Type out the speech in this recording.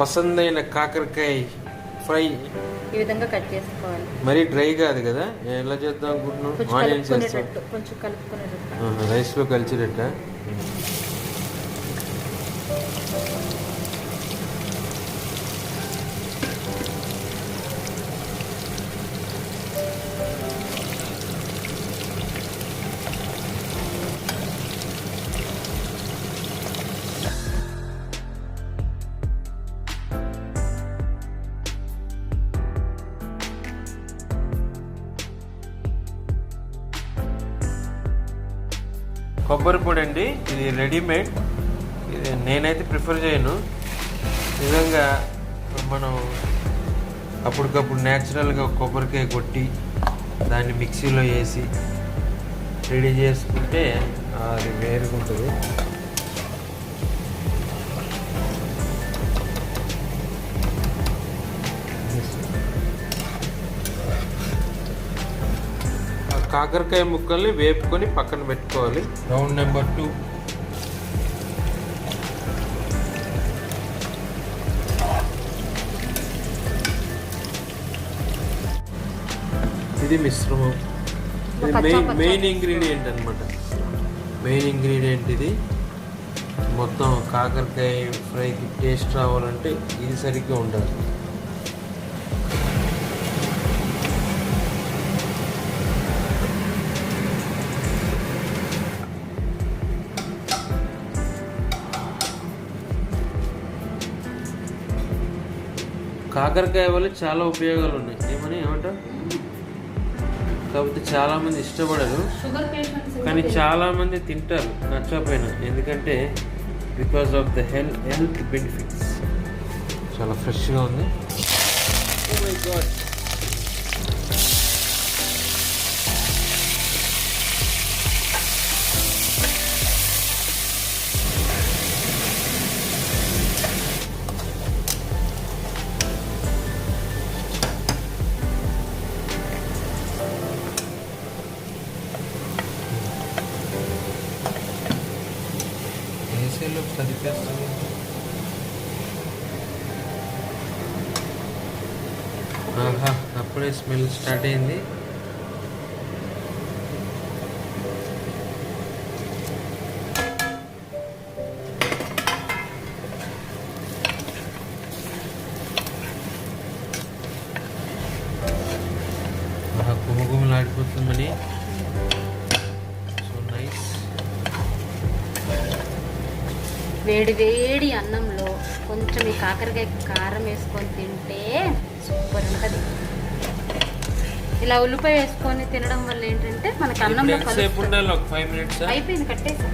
పసందైన కాకరకాయ ఫ్రై. ఈ విధంగా కట్ చేసుకోవాలి. మరీ డ్రై కాదు కదా? ఎలా చేద్దాం అనుకుంటున్నాం కొంచెం ఆనియన్స్ వేస్తాం కలుపుకునేటట్టు కొంచెం కలుపుకునేటట్టు. రైస్లో కలిసిరట్ట కొబ్బరి పొడి అండి. ఇది రెడీమేడ్. ఇది నేనైతే ప్రిఫర్ చేయను. నిజంగా మనం అప్పటికప్పుడు న్యాచురల్గా కొబ్బరికాయ కొట్టి దాన్ని మిక్సీలో వేసి రెడీ చేసుకుంటే అది వేరుగా కాకరకాయ ముక్కల్ని వేపుకొని పక్కన పెట్టుకోవాలి. రౌండ్ నెంబర్ టూ ఇది మిశ్రమం. ఇది మెయిన్ మెయిన్. ఇంగ్రీడియంట్ అనమాట మెయిన్ ఇంగ్రీడియంట్ ఇది. మొత్తం కాకరకాయ ఫ్రైకి టేస్ట్ రావాలంటే ఇది సరిగ్గా ఉండాలి కాకరకాయ వల్ల చాలా ఉపయోగాలు ఉన్నాయి ఏమని ఏమంటారు కాకపోతే చాలా మంది ఇష్టపడరు. కానీ చాలా మంది తింటారు నచ్చకపోయినా. ఎందుకంటే because of the health health benefits చాలా ఫ్రెష్గా ఉంది. Oh God. చదివేస్తుంది ఆహా అప్పుడే స్మెల్ స్టార్ట్ అయింది ఆహా గుమగుమలు వేడి వేడి అన్నంలో కొంచెం ఈ కాకరకాయ కారం వేసుకొని తింటే సూపర్ ఉంటుంది. ఇలా ఉల్లిపాయ వేసుకొని తినడం వల్ల ఏంటంటే మనకి అన్నంలో అయిపోయింది కట్టేసి